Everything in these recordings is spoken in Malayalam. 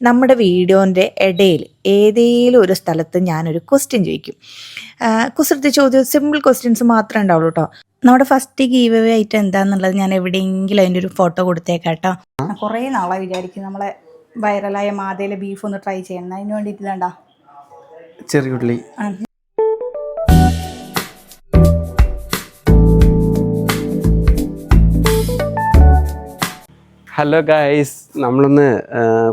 നമ്മുടെ വീഡിയോന്റെ ഇടയിൽ ഏതെങ്കിലും ഒരു സ്ഥലത്ത് ഞാനൊരു ക്വസ്റ്റ്യൻ ചോദിക്കും. കുസൃതി ചോദ്യം സിമ്പിൾ ക്വസ്റ്റ്യൻസ് മാത്രമേ ഉണ്ടാവുള്ളൂ കേട്ടോ നമ്മുടെ ഫസ്റ്റ് ഗീവ് അവേ ആയിട്ട് എന്താന്നുള്ളത് ഞാൻ എവിടെയെങ്കിലും അതിന്റെ ഒരു ഫോട്ടോ കൊടുത്തേക്കാം കേട്ടോ കുറേ നാളെ വിചാരിക്കും നമ്മളെ വൈറലായ മാതയിലെ ബീഫ് ഒന്ന് ട്രൈ ചെയ്യണം അതിന് വേണ്ടിയിട്ട് വേണ്ട ചെറിയുള്ളി ഹലോ ഗായ്സ് നമ്മളൊന്ന്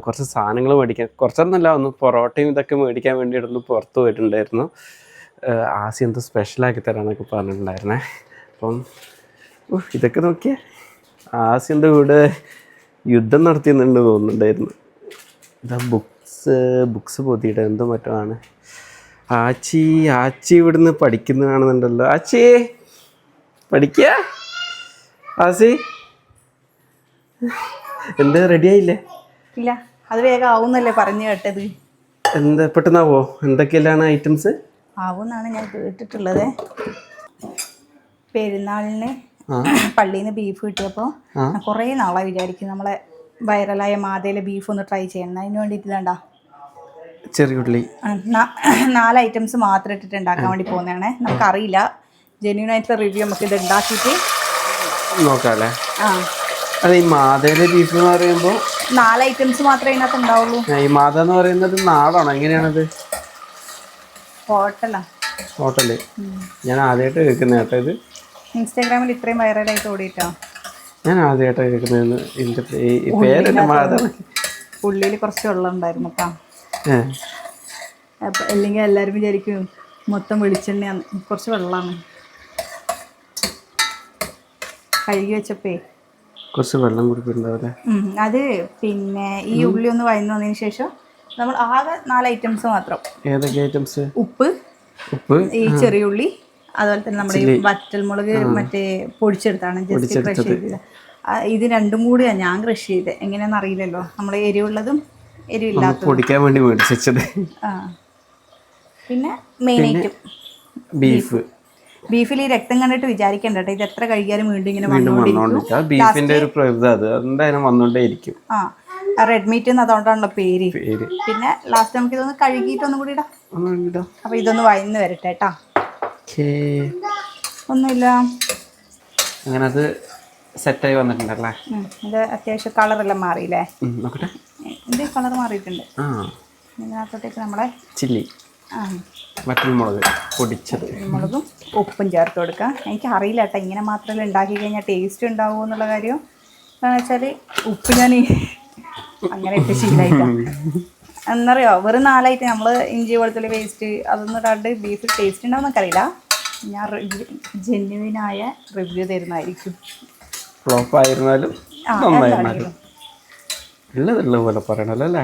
കുറച്ച് സാധനങ്ങൾ മേടിക്കാൻ കുറച്ചൊന്നല്ല ഒന്ന് പൊറോട്ടയും ഇതൊക്കെ മേടിക്കാൻ വേണ്ടിയിട്ടൊന്ന് പുറത്ത് പോയിട്ടുണ്ടായിരുന്നു. ആസി എന്തോ സ്പെഷ്യലാക്കി തരാമെന്നൊക്കെ പറഞ്ഞിട്ടുണ്ടായിരുന്നേ. അപ്പം ഇതൊക്കെ നോക്കിയേ. ആസിന്റെ കൂടെ യുദ്ധം നടത്തിയെന്നുണ്ട് തോന്നുന്നുണ്ടായിരുന്നു. ഇതാ ബുക്സ് ബുക്സ് പൊതിയുടെ എന്തോ മറ്റോ ആണ്. ആച്ചി ആച്ചി ഇവിടുന്ന് പഠിക്കുന്നതാണെന്നുണ്ടല്ലോ. ആച്ചി പഠിക്കുക ആസി? എന്താ? റെഡി ആയില്ലേ? ഇല്ല അത് വേഗം ആവുന്നല്ലേ പറഞ്ഞു കേട്ടത്. എന്താ പെട്ടെന്നാവോ? എന്തൊക്കെയാണ് ഐറ്റംസ് ആവുന്നാണ് ഞാൻ കേട്ടിട്ടുള്ളത്. പെരുന്നാളിന്. പള്ളിയിൽ നിന്ന് ബീഫ് കിട്ടിയപ്പോൾ കൊറേ കുറേ നാളെ വിചാരിക്കും നമ്മളെ വൈറലായ മാതയിലെ ബീഫ് ഒന്ന് ട്രൈ ചെയ്യണം. അതിന് വേണ്ടിയിട്ട് ഇതാണ്ടാ ചെറിയുള്ളി നാല് ഐറ്റംസ് മാത്രം ഇട്ടിട്ട് ഉണ്ടാക്കാൻ വേണ്ടി പോകുന്നതാണ്. നമുക്കറിയില്ല. ജെന്യൂൻ ആയിട്ടുള്ള റിവ്യൂ നമുക്ക് ഇത് ഉണ്ടാക്കിയിട്ട് നോക്കാല്ലേ? ആ. അത് ഈ എന്ന് പറയുമ്പോൾ നാല് ഐറ്റംസ് മാത്രമേ ഇതിനകത്ത് ഉണ്ടാവുള്ളൂ. ഈ മാത എന്ന് പറയുന്നത് നാടാണോ? എങ്ങനെയാണത്? ഹോട്ടലാ ഹോട്ടൽ ഞാൻ ആദ്യമായിട്ട് കേൾക്കുന്ന കേട്ടോ ഇത്. ഇൻസ്റ്റാഗ്രാമിൽ ഇത്രയും വൈറലായിട്ട് ഓടിയിട്ടോ? ഞാൻ ആദ്യമായിട്ട് കേൾക്കുന്നത് ഈ പേരെന്നെ മാത. ഉള്ളിൽ. കുറച്ച് വെള്ളം ഉണ്ടായിരുന്നു അപ്പം അല്ലെങ്കിൽ എല്ലാവരും വിചാരിക്കും മൊത്തം വെളിച്ചെണ്ണ കുറച്ച് വെള്ളമാണ്. കഴുകി വെച്ചപ്പേ കുറച്ച് വെള്ളം കുടിപ്പിട്ടുണ്ടാവില്ലേ ഉം, അത് പിന്നെ ഈ ഉള്ളി ഒന്ന് വഴന്നു വന്നതിന് ശേഷം നമ്മൾ ആകെ നാല് ഐറ്റംസ് മാത്രം. ഏതൊക്കെ ഐറ്റംസ് ഉപ്പ് ഉപ്പ് ഈ ചെറിയ ഉള്ളി അതുപോലെ തന്നെ നമ്മുടെ ഈ വറ്റൽമുളക് മറ്റേ പൊടിച്ചെടുത്താണ് ജസ്റ്റ് ക്രഷ് ചെയ്തത്. ഇത് രണ്ടും കൂടിയാണ് ഞാൻ കൃഷി ചെയ്തത്. എങ്ങനെയാണെന്ന് അറിയില്ലല്ലോ. നമ്മൾ എരിവുള്ളതും എരിവില്ലാത്തതും. പൊടിക്കാൻ വേണ്ടി മേടിച്ചത്. ആ. പിന്നെ മെയിൻ ഐറ്റം ബീഫ് ബീഫിൽ ഈ രക്തം കണ്ടിട്ട് വിചാരിക്കണ്ട കേട്ടോ ഇത് എത്ര കഴിക്കാനും വീണ്ടും ഇങ്ങനെ വന്നുകൊണ്ടിരിക്കും ബീഫിന്റെ ഒരു പ്രകൃതി അത് എന്തായാലും വന്നോണ്ടേ ഇരിക്കും ആ റെഡ് മീറ്റ് എന്ന് അതുകൊണ്ടാണല്ലോ പേര്. പിന്നെ ലാസ്റ്റ് നമുക്ക് ഇതൊന്ന് കഴുകിയിട്ട് ഒന്നും കൂടി ഇടാം. അപ്പൊ ഇതൊന്ന് വയന്ന് വരട്ടെ കേട്ടാ ഒന്നുമില്ല. അങ്ങനെ അത് സെറ്റായി വന്നിട്ടുണ്ടല്ലേ? ഇത് അത്യാവശ്യം കളറെല്ലാം മാറിയില്ലേ? ഇത് കളർ മാറിയിട്ടുണ്ട്. ആ. ഇതിനകത്തോട്ടേക്ക് നമ്മളെ ചില്ലി. വറ്റൽമുളക് പൊടിച്ചത്. മുളകും ഉപ്പും ചേർത്ത് കൊടുക്കാം എനിക്ക് അറിയില്ല കേട്ടോ ഇങ്ങനെ മാത്രമല്ല ഉണ്ടാക്കി കഴിഞ്ഞാൽ ടേസ്റ്റ് ഉണ്ടാവുമോ എന്നുള്ള കാര്യം. എന്താണെന്ന് വെച്ചാൽ ഉപ്പ് ഞാൻ അങ്ങനെ ഇട്ട് ശീലമായിട്ടാ എന്നറിയോ വെറും നാലായിട്ട് നമ്മൾ ഇഞ്ചി വെളുത്തുള്ളി വേസ്റ്റ് അതൊന്നും ഇടാണ്ട് ബീഫ് ടേസ്റ്റ് ഉണ്ടാവുമെന്നൊക്കെ അറിയില്ല. ഞാൻ ജെന്യുവിനായ റിവ്യൂ തരുന്നതായിരിക്കും. ഫ്ലോപ്പ് ആയിരുന്നാലും ആ, നന്നായിരുന്നാലും ഉള്ളതുള്ള പോലെ പറയണല്ലോ അല്ലേ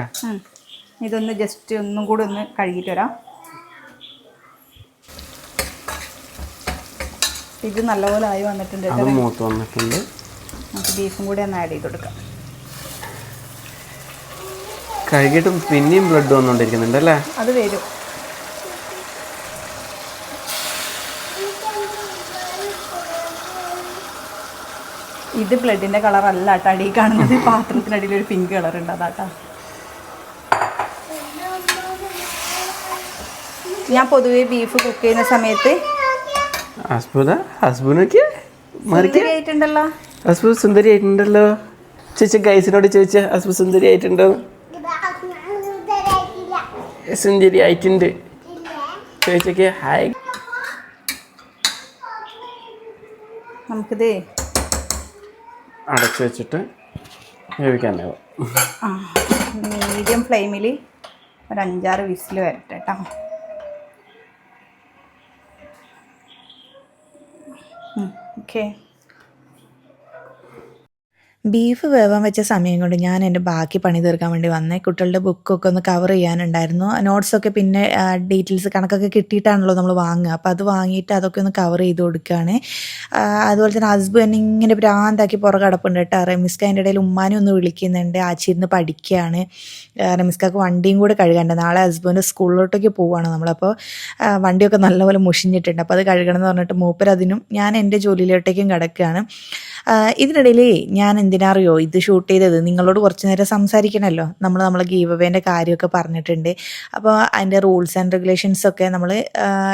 ഇതൊന്ന് ജസ്റ്റ് ഒന്നും കൂടി ഒന്ന് കഴുകിയിട്ട് വരാം. ഇത് നല്ലപോലെ ആയി വന്നിട്ടുണ്ട് അത് മൂത്ത് വന്നിട്ടുണ്ട്. നമുക്ക് ബീഫും കൂടി ഒന്ന് ആഡ് ചെയ്ത് കൊടുക്കാം. കഴുകിയിട്ടും പിന്നെയും ബ്ലഡ് വന്നുകൊണ്ടിരിക്കുന്നുണ്ട് അല്ലേ? അത് വരും. ഇത് ബ്ലഡിന്റെ കളർ അല്ല കേട്ടോ. അടിയിൽ കാണുന്നത് പാത്രത്തിനടിയിൽ ഒരു പിങ്ക് കളർ ഉണ്ട്. അതാട്ടാ ഞാൻ പൊതുവേ ബീഫ് കുക്ക് ചെയ്യുന്ന സമയത്ത് ഹസ്ബുദ ഹസ്ബുനൊക്കെ മറിക്ക ആയിട്ടുണ്ടല്ലോ ഹസ്ബു സുന്ദരി ആയിട്ടുണ്ടല്ലോ ചേച്ചി ഗൈസിനോട് ചോദിച്ച ഹസ്ബു സുന്ദരി ആയിട്ടുണ്ടോ സുന്ദരി ആയിട്ടുണ്ട് ചോദിച്ചൊക്കെ ഹായ്. നമുക്കിത് അടച്ചു വെച്ചിട്ട് വേവിക്കാനാവും മീഡിയം ഫ്ലെയിമിൽ ഒരു അഞ്ചാറ് വിസിൽ വരട്ടെ കേട്ടോ ഓക്കെ. ബീഫ് വേവാൻ വെച്ച സമയം കൊണ്ട് ഞാൻ എന്റെ ബാക്കി പണി തീർക്കാൻ വേണ്ടി വന്നേ. കുട്ടികളുടെ ബുക്കൊക്കെ ഒന്ന് കവർ ചെയ്യാനുണ്ടായിരുന്നു. നോട്ട്സൊക്കെ പിന്നെ ഡീറ്റെയിൽസ് കണക്കൊക്കെ കിട്ടിയിട്ടാണല്ലോ നമ്മൾ വാങ്ങുക. അപ്പോൾ അത് വാങ്ങിയിട്ട് അതൊക്കെ ഒന്ന് കവർ ചെയ്ത് കൊടുക്കുകയാണ്. അതുപോലെ തന്നെ ഹസ്ബൻഡ് ഇങ്ങനെ ഭ്രാന്താക്കി പുറകെ കിടപ്പുണ്ട് കേട്ടോ. റെമിസ്ക എന്റെ ഇടയിൽ ഉമ്മാനെ ഒന്ന് വിളിക്കുന്നുണ്ട്. ആച്ചിരുന്ന് പഠിക്കുകയാണ്. ആ, വണ്ടിയും കൂടെ കഴുകണ്ട നാളെ ഹസ്ബൻഡ് സ്കൂളിലോട്ടേക്ക് പോവുകയാണ് നമ്മളപ്പോൾ വണ്ടിയൊക്കെ നല്ലപോലെ മുഷിഞ്ഞിട്ടുണ്ട്. അപ്പോൾ അത് കഴുകണം എന്ന് പറഞ്ഞിട്ട് മൂപ്പരതിനും ഞാൻ എന്റെ ജോലിയിലോട്ടേക്കും കിടക്കുകയാണ്. ഇതിനിടയിൽ ഞാൻ എന്തിനാറിയോ ഇത് ഷൂട്ട് ചെയ്തത്? നിങ്ങളോട് കുറച്ച് നേരം സംസാരിക്കണമല്ലോ നമ്മൾ നമ്മളെ ഗീവ് അവേന്റെ കാര്യമൊക്കെ പറഞ്ഞിട്ടുണ്ട്. അപ്പോൾ അതിന്റെ റൂൾസ് ആൻഡ് റെഗുലേഷൻസ് ഒക്കെ നമ്മൾ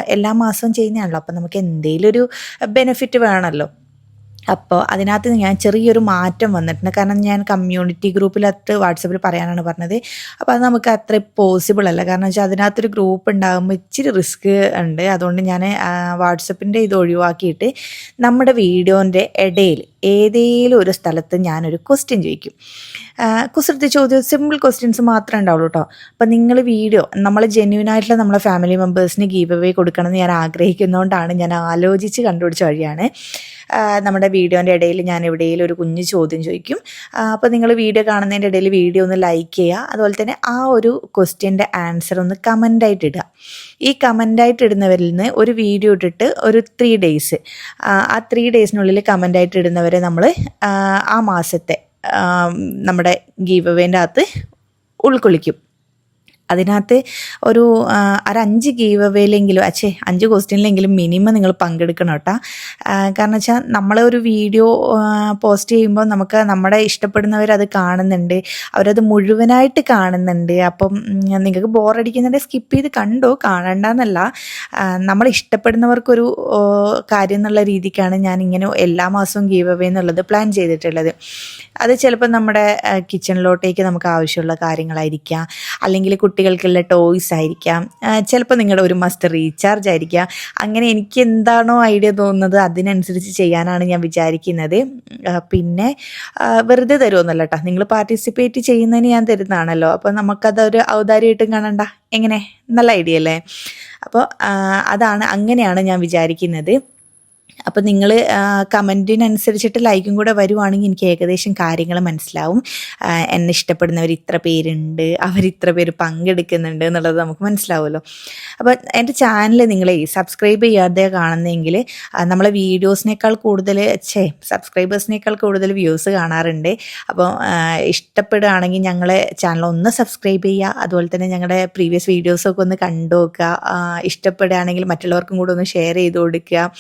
എല്ലാ മാസവും ചെയ്യുന്നതാണല്ലോ. അപ്പോൾ നമുക്ക് എന്തെങ്കിലും ഒരു ബെനിഫിറ്റ് വേണമല്ലോ. അപ്പോൾ അതിനകത്ത് ഞാൻ ചെറിയൊരു മാറ്റം വന്നിട്ടുണ്ട്. കാരണം ഞാൻ കമ്മ്യൂണിറ്റി ഗ്രൂപ്പിലകത്ത് വാട്സപ്പിൽ പറയാനാണ് പറഞ്ഞത്. അപ്പോൾ അത് നമുക്ക് അത്ര പോസിബിൾ അല്ല. കാരണം വെച്ചാൽ അതിനകത്തൊരു ഗ്രൂപ്പ് ഉണ്ടാകുമ്പോൾ ഇച്ചിരി റിസ്ക് ഉണ്ട്. അതുകൊണ്ട് ഞാൻ വാട്സപ്പിന്റെ ഇത് ഒഴിവാക്കിയിട്ട് നമ്മുടെ വീഡിയോന്റെ ഇടയിൽ ഏതെങ്കിലും ഒരു സ്ഥലത്ത് ഞാനൊരു ക്വസ്റ്റ്യൻ ചോദിക്കും. കുസൃതി ചോദ്യം സിമ്പിൾ ക്വസ്റ്റ്യൻസ് മാത്രമേ ഉണ്ടാവുള്ളൂ കേട്ടോ അപ്പം നിങ്ങൾ വീഡിയോ നമ്മൾ ജെന്യൂൻ ആയിട്ടുള്ള നമ്മളെ ഫാമിലി മെമ്പേഴ്സിന് ഗീവ് അവേ കൊടുക്കണം എന്ന് ഞാൻ ആഗ്രഹിക്കുന്നതുകൊണ്ടാണ് ഞാൻ ആലോചിച്ച് കണ്ടുപിടിച്ച വഴിയാണ്. നമ്മുടെ വീഡിയോന്റെ ഇടയിൽ ഞാൻ എവിടെയെങ്കിലും ഒരു കുഞ്ഞു ചോദ്യം ചോദിക്കും. അപ്പോൾ നിങ്ങൾ വീഡിയോ കാണുന്നതിന്റെ ഇടയിൽ വീഡിയോ ഒന്ന് ലൈക്ക് ചെയ്യുക. അതുപോലെ തന്നെ ആ ഒരു ക്വസ്റ്റ്യന്റെ ആൻസർ ഒന്ന് കമന്റായിട്ട് ഇടുക. ഈ കമന്റായിട്ട് ഇടുന്നവരിൽ നിന്ന് ഒരു വീഡിയോ ഇട്ടിട്ട് ഒരു ത്രീ ഡേയ്സ് ആ ത്രീ ഡേയ്സിനുള്ളിൽ കമന്റായിട്ട് ഇടുന്നവരെ നമ്മൾ ആ മാസത്തെ നമ്മുടെ ഗീവ് അകത്ത് ഉൾക്കൊള്ളിക്കും. അതിനകത്ത് ഒരു ഒരഞ്ച് ഗീവ് അവേയിലെങ്കിലും അച്ഛേ അഞ്ച് ക്വസ്റ്റ്യനിലെങ്കിലും മിനിമം നിങ്ങൾ പങ്കെടുക്കണം കേട്ടോ. കാരണം വെച്ചാൽ നമ്മൾ ഒരു വീഡിയോ പോസ്റ്റ് ചെയ്യുമ്പോൾ നമുക്ക് നമ്മുടെ ഇഷ്ടപ്പെടുന്നവരത് കാണുന്നുണ്ട്. അവരത് മുഴുവനായിട്ട് കാണുന്നുണ്ട്. അപ്പം നിങ്ങൾക്ക് ബോറടിക്കുന്നുണ്ടെങ്കിൽ സ്കിപ്പ് ചെയ്ത് കണ്ടോ? കാണണ്ടെന്നല്ല. നമ്മൾ ഇഷ്ടപ്പെടുന്നവർക്കൊരു കാര്യം എന്നുള്ള രീതിക്കാണ് ഞാൻ ഇങ്ങനെ എല്ലാ മാസവും ഗീവ് അവേ എന്നുള്ളത് പ്ലാൻ ചെയ്തിട്ടുള്ളത്. അത് ചിലപ്പോൾ നമ്മുടെ കിച്ചണിലോട്ടേക്ക് നമുക്ക് ആവശ്യമുള്ള കാര്യങ്ങളായിരിക്കാം. അല്ലെങ്കിൽ കുട്ടികൾക്കുള്ള ടോയ്സ് ആയിരിക്കാം. ചിലപ്പോൾ നിങ്ങളുടെ ഒരു മസ്റ്റ് റീചാർജ് ആയിരിക്കാം. അങ്ങനെ എനിക്ക് എന്താണോ ഐഡിയ തോന്നുന്നത് അതിനനുസരിച്ച് ചെയ്യാനാണ് ഞാൻ വിചാരിക്കുന്നത്. പിന്നെ വെറുതെ തരുമെന്നല്ല കേട്ടോ നിങ്ങൾ പാർട്ടിസിപ്പേറ്റ് ചെയ്യുന്നതിന് ഞാൻ തരുന്നതാണല്ലോ. അപ്പോൾ നമുക്കതൊരു ഔദാര്യമായിട്ടും കാണണ്ട. എങ്ങനെ? നല്ല ഐഡിയ അല്ലേ? അപ്പോൾ അതാണ് അങ്ങനെയാണ് ഞാൻ വിചാരിക്കുന്നത്. അപ്പോൾ നിങ്ങൾ കമന്റിനനുസരിച്ചിട്ട് ലൈക്കും കൂടെ വരുവാണെങ്കിൽ എനിക്ക് ഏകദേശം കാര്യങ്ങൾ മനസ്സിലാവും. എന്നെ ഇഷ്ടപ്പെടുന്നവർ ഇത്ര പേരുണ്ട് അവർ ഇത്ര പേര് പങ്കെടുക്കുന്നുണ്ട് എന്നുള്ളത് നമുക്ക് മനസ്സിലാവുമല്ലോ. അപ്പോൾ എന്റെ ചാനൽ നിങ്ങൾ സബ്സ്ക്രൈബ് ചെയ്യാതെ കാണുന്നെങ്കിൽ നമ്മളെ വീഡിയോസിനേക്കാൾ കൂടുതൽ ഛേ സബ്സ്ക്രൈബേഴ്സിനേക്കാൾ കൂടുതൽ വ്യൂസ് കാണാറുണ്ട്. അപ്പോൾ ഇഷ്ടപ്പെടുകയാണെങ്കിൽ ഞങ്ങളെ ചാനൽ ഒന്ന് സബ്സ്ക്രൈബ് ചെയ്യുക. അതുപോലെ തന്നെ ഞങ്ങളുടെ പ്രീവിയസ് വീഡിയോസൊക്കെ ഒന്ന് കണ്ടു നോക്കുക ഇഷ്ടപ്പെടുകയാണെങ്കിൽ മറ്റുള്ളവർക്കും കൂടെ ഒന്ന് ഷെയർ ചെയ്ത് കൊടുക്കുക.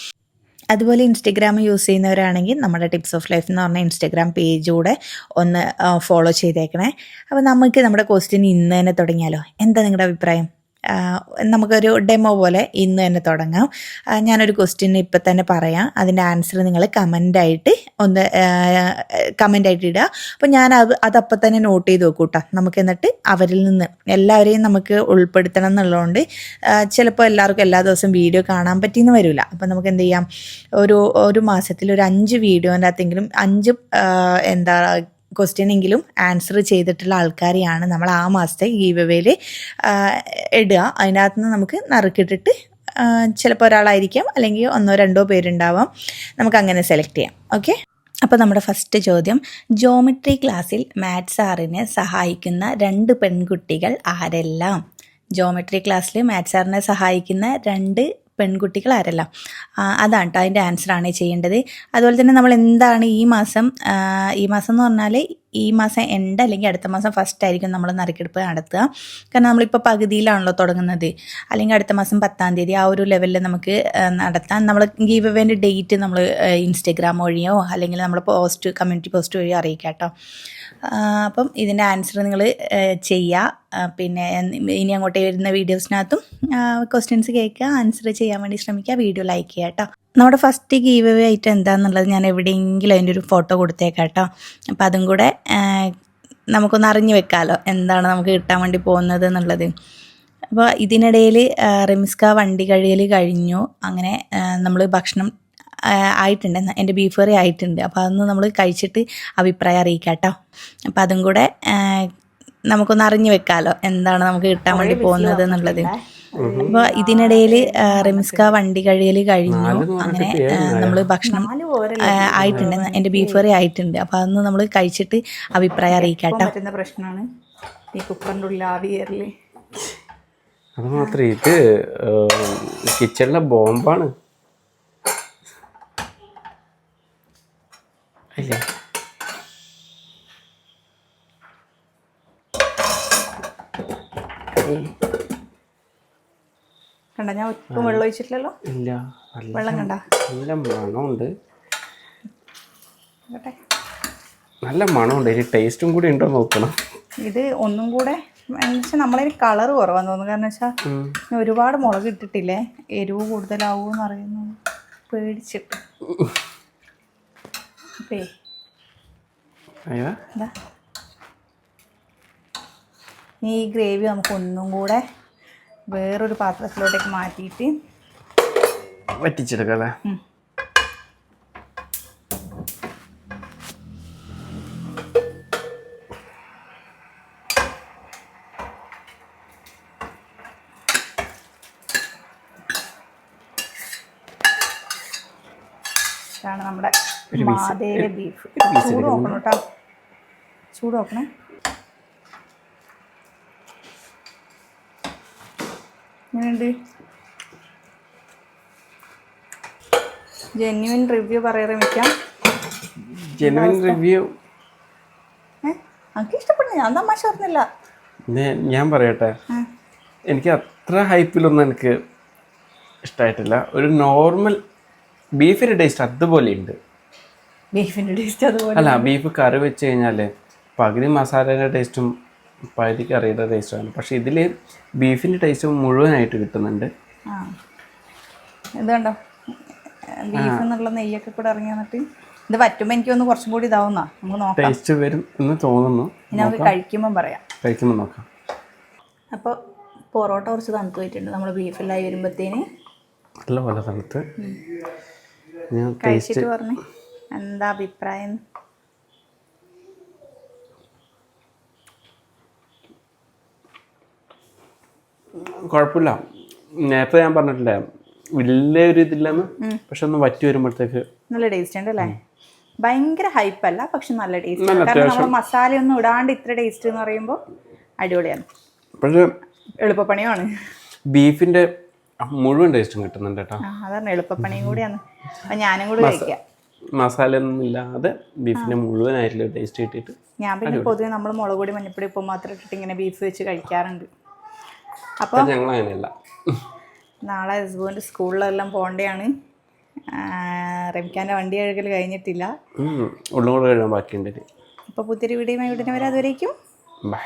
അതുപോലെ ഇൻസ്റ്റഗ്രാം യൂസ് ചെയ്യുന്നവരാണെങ്കിൽ നമ്മുടെ ടിപ്സ് ഓഫ് ലൈഫ് എന്ന് പറഞ്ഞ ഇൻസ്റ്റഗ്രാം പേജ് കൂടെ ഒന്ന് ഫോളോ ചെയ്തേക്കണേ. അപ്പോൾ നമുക്ക് നമ്മുടെ ക്വസ്റ്റ്യൻ ഇന്ന് തന്നെ തുടങ്ങിയാലോ? എന്താ നിങ്ങളുടെ അഭിപ്രായം? നമുക്കൊരു ഡെമോ പോലെ ഇന്ന് തന്നെ തുടങ്ങാം. ഞാനൊരു ക്വസ്റ്റ്യൻ ഇപ്പം തന്നെ പറയാം. അതിന്റെ ആൻസർ നിങ്ങൾ കമന്റായിട്ട് ഒന്ന് കമന്റായിട്ട് ഇടുക. അപ്പോൾ ഞാൻ അത് അതപ്പം തന്നെ നോട്ട് ചെയ്ത് നോക്കൂ കേട്ടോ നമുക്ക് എന്നിട്ട് അവരിൽ നിന്ന് എല്ലാവരെയും നമുക്ക് ഉൾപ്പെടുത്തണം എന്നുള്ളതുകൊണ്ട് ചിലപ്പോൾ എല്ലാവർക്കും എല്ലാ ദിവസവും വീഡിയോ കാണാൻ പറ്റിയെന്ന് വരില്ല. അപ്പോൾ നമുക്ക് എന്ത് ചെയ്യാം? ഒരു ഒരു മാസത്തിൽ ഒരു അഞ്ച് വീഡിയോന്റെ അകത്തെങ്കിലും അഞ്ച് എന്താ ക്വസ്റ്റ്യൻ എങ്കിലും ആൻസർ ചെയ്തിട്ടുള്ള ആൾക്കാരെയാണ് നമ്മൾ ആ മാസത്തെ ഗീവ് അവേയിൽ ഇടുക. അതിനകത്ത് നിന്ന് നമുക്ക് നറുക്കിട്ടിട്ട് ചിലപ്പോൾ ഒരാളായിരിക്കാം അല്ലെങ്കിൽ ഒന്നോ രണ്ടോ പേരുണ്ടാവാം. നമുക്ക് അങ്ങനെ സെലക്ട് ചെയ്യാം. ഓക്കെ അപ്പോൾ നമ്മുടെ ഫസ്റ്റ് ചോദ്യം. ജോമെട്രി ക്ലാസ്സിൽ മാത്സ് സാറിനെ സഹായിക്കുന്ന രണ്ട് പെൺകുട്ടികൾ ആരെല്ലാം? ജോമെട്രി ക്ലാസ്സിൽ മാത്സ് സാറിനെ സഹായിക്കുന്ന രണ്ട് പെൺകുട്ടികൾ ആരെല്ലാം അതാണ് കേട്ടോ അതിന്റെ ആൻസറാണ് ചെയ്യേണ്ടത്. അതുപോലെ തന്നെ നമ്മൾ എന്താണ് ഈ മാസം ഈ മാസം എന്ന് പറഞ്ഞാൽ ഈ മാസം എൻഡ് അല്ലെങ്കിൽ അടുത്ത മാസം ഫസ്റ്റ് ആയിരിക്കും നമ്മൾ നറുക്കെടുപ്പ് നടത്തുക. കാരണം നമ്മളിപ്പോൾ പകുതിയിലാണല്ലോ തുടങ്ങുന്നത്. അല്ലെങ്കിൽ അടുത്ത മാസം പത്താം തീയതി ആ ഒരു ലെവലിൽ നമുക്ക് നടത്താം നമ്മൾ ഗീവ് അവേന്റെ ഡേറ്റ് നമ്മൾ ഇൻസ്റ്റഗ്രാം വഴിയോ അല്ലെങ്കിൽ നമ്മൾ പോസ്റ്റ് കമ്മ്യൂണിറ്റി പോസ്റ്റ് വഴിയോ അറിയിക്കാം കേട്ടോ അപ്പം ഇതിന്റെ ആൻസർ നിങ്ങൾ ചെയ്യുക പിന്നെ ഇനി അങ്ങോട്ടേ വരുന്ന വീഡിയോസിനകത്തും ക്വസ്റ്റ്യൻസ് കേൾക്കുക ആൻസർ ചെയ്യാൻ വേണ്ടി ശ്രമിക്കുക വീഡിയോ ലൈക്ക് ചെയ്യുക കേട്ടോ നമ്മുടെ ഫസ്റ്റ് ഗീവ് അവേ ആയിട്ട് എന്താണെന്നുള്ളത് ഞാൻ എവിടെയെങ്കിലും അതിന്റെ ഒരു ഫോട്ടോ കൊടുത്തേക്കാട്ടോ. അപ്പം അതും കൂടെ നമുക്കൊന്ന് അറിഞ്ഞു വെക്കാമല്ലോ എന്താണ് നമുക്ക് കിട്ടാൻ വേണ്ടി പോകുന്നത് എന്നുള്ളത്. അപ്പോൾ ഇതിനിടയിൽ റിമിസ്ക വണ്ടി കഴിയൽ കഴിഞ്ഞു. അങ്ങനെ നമ്മൾ ഭക്ഷണം ആയിട്ടുണ്ട്. എന്റെ ബീഫ് കറി ആയിട്ടുണ്ട്. അപ്പോൾ അതൊന്ന് നമ്മൾ കഴിച്ചിട്ട് അഭിപ്രായം അറിയിക്കാട്ടോ. അപ്പം അപ്പോൾ അതും കൂടെ നമുക്കൊന്ന് അറിഞ്ഞു വെക്കാമല്ലോ എന്താണ് നമുക്ക് കിട്ടാൻ വേണ്ടി പോകുന്നത് എന്നുള്ളത്. അപ്പോൾ ഇതിനിടയിൽ റിമിസ്ക വണ്ടി കഴിയൽ കഴിഞ്ഞു. അങ്ങനെ നമ്മൾ ഭക്ഷണം ആയിട്ടുണ്ട്. എന്റെ എന്റെ ബീഫ് കറി ആയിട്ടുണ്ട്. അപ്പോൾ അതൊന്ന് നമ്മൾ കഴിച്ചിട്ട് അഭിപ്രായം അറിയിക്കാട്ടോ. പറ്റുന്ന പ്രശ്നമാണ് ഈ കുക്കറിന്റെ ഉള്ളിൽ ആവി കയറൽ അത് മാത്രമേ ഇത് കിച്ചണിലെ ബോംബാണ്. അല്ല കണ്ട? ഞാൻ ഉപ്പും വെള്ളം ഒഴിച്ചിട്ടില്ലല്ലോ? ഇല്ല വെള്ളം കണ്ട? നല്ല മണമുണ്ട്. നല്ല മണമുണ്ട്. ഇനി ടേസ്റ്റും കൂടി ഉണ്ടോ നോക്കണം. ഇത് ഒന്നും കൂടെ എന്നുവെച്ചാൽ നമ്മളതിന് കളർ കുറവാന്ന് തോന്നുന്നു. കാരണം വെച്ചാൽ. ഒരുപാട് മുളക് ഇട്ടിട്ടില്ലേ? എരിവ് കൂടുതലാവുമെന്ന് അറിയുന്നു പേടിച്ചിട്ട് അപ്പേ ഈ ഗ്രേവി നമുക്ക് ഒന്നും കൂടെ വേറൊരു പാത്രത്തിലോട്ടേക്ക് മാറ്റിയിട്ട് വറ്റിച്ചെടുക്കാം അല്ലേ. ഇതാണ് നമ്മുടെ. മാതേര ബീഫ് ചൂട്. നോക്കണം കേട്ടോ ചൂട് നോക്കണേ എങ്ങനെയുണ്ട്? ജെന്യുവിൻ റിവ്യൂ പറയാറ് വെക്കാം ജെനുവിൻ റിവ്യൂ എനിക്ക് ഇഷ്ടപ്പെടുന്നു ഞാൻ തമാശ പറഞ്ഞില്ല. ഞാൻ പറയട്ടെ. എനിക്ക് അത്ര ഹൈപ്പിലൊന്നും എനിക്ക് ഇഷ്ടമായിട്ടില്ല ഒരു നോർമൽ ബീഫിന്റെ ടേസ്റ്റ് അതുപോലെ ഉണ്ട് ബീഫിന്റെ ടേസ്റ്റ് അതുപോലെ. അല്ല ബീഫ് കറി വെച്ച് കഴിഞ്ഞാൽ പകുതി മസാലയുടെ ടേസ്റ്റും പകുതി അറിയുന്ന ടേസ്റ്റാണ് പക്ഷെ ഇതിൽ ബീഫിന്റെ ടേസ്റ്റ് മുഴുവനായിട്ട് കിട്ടുന്നുണ്ട്. ഇത് കണ്ടോ ബീഫ് എന്നുള്ള നെയ്യൊക്കെ കൂടെ ഇറങ്ങി വന്നിട്ട് ഇത് പറ്റുമ്പോൾ എനിക്ക് ഒന്ന് കുറച്ചും കൂടി ഇതാവുന്ന. നമുക്ക് നോക്കാം. ടേസ്റ്റ് വരും എന്ന് തോന്നുന്നു. ഇനി നമുക്ക് കഴിക്കുമ്പോൾ പറയാം. കഴിക്കുമ്പോൾ നോക്കാം. അപ്പോൾ പൊറോട്ട കുറച്ച് തണുത്ത് പോയിട്ടുണ്ട്. നമ്മൾ ബീഫെല്ലാം വരുമ്പോഴത്തേന് നല്ല പോലെ തണുത്ത് ഞാൻ കഴിച്ചിട്ട് പറഞ്ഞു. എന്താ അഭിപ്രായം? കുഴപ്പമില്ല. നേരത്തെ ഞാൻ പറഞ്ഞിട്ടില്ലേ വലിയൊരു ഇതില്ലെന്ന് പക്ഷെ ഒന്ന് വറ്റി വരുമ്പോഴത്തേക്ക് നല്ല ടേസ്റ്റ് ഉണ്ട് അല്ലേ? ഭയങ്കര ഹൈപ്പല്ല പക്ഷെ നല്ല ടേസ്റ്റ് കാരണം നമ്മൾ മസാലയൊന്നും ഇടാണ്ട് ഇത്ര ടേസ്റ്റ് എന്ന് പറയുമ്പോൾ അടിപൊളിയാണ്. പക്ഷേ എളുപ്പപ്പണിയാണ് ബീഫിന്റെ മുഴുവൻ ടേസ്റ്റും കിട്ടുന്നുണ്ട് കേട്ടോ. അതാണ് എളുപ്പപ്പണിയും കൂടിയാണ്. അപ്പം ഞാനും കൂടി കഴിക്കാം. മസാല ഒന്നും ഇല്ലാതെ ബീഫിന്റെ മുഴുവനായിട്ടുള്ള ടേസ്റ്റ് കിട്ടിയിട്ട് ഞാൻ പിന്നെ പൊതുവെ നമ്മൾ മുളക് പൊടി മഞ്ഞപ്പൊടി ഉപ്പ് മാത്രം ഇട്ടിട്ട് ഇങ്ങനെ ബീഫ് വെച്ച് കഴിക്കാറുണ്ട്. അപ്പോൾ അപ്പം ഞങ്ങൾ അങ്ങനെയല്ല നാളെ ഹസ്ബൻഡ് സ്കൂളിലെല്ലാം പോകേണ്ടതാണ് റംഖാന്റെ വണ്ടി കഴുകൽ കഴിഞ്ഞിട്ടില്ല. ഉള്ളും കൂടെ കഴിയാൻ ബാക്കിയുണ്ട് അപ്പോൾ പുതിയൊരു വീഡിയോ ഉടനെ വരെ. അതുവരേക്കും. ബൈ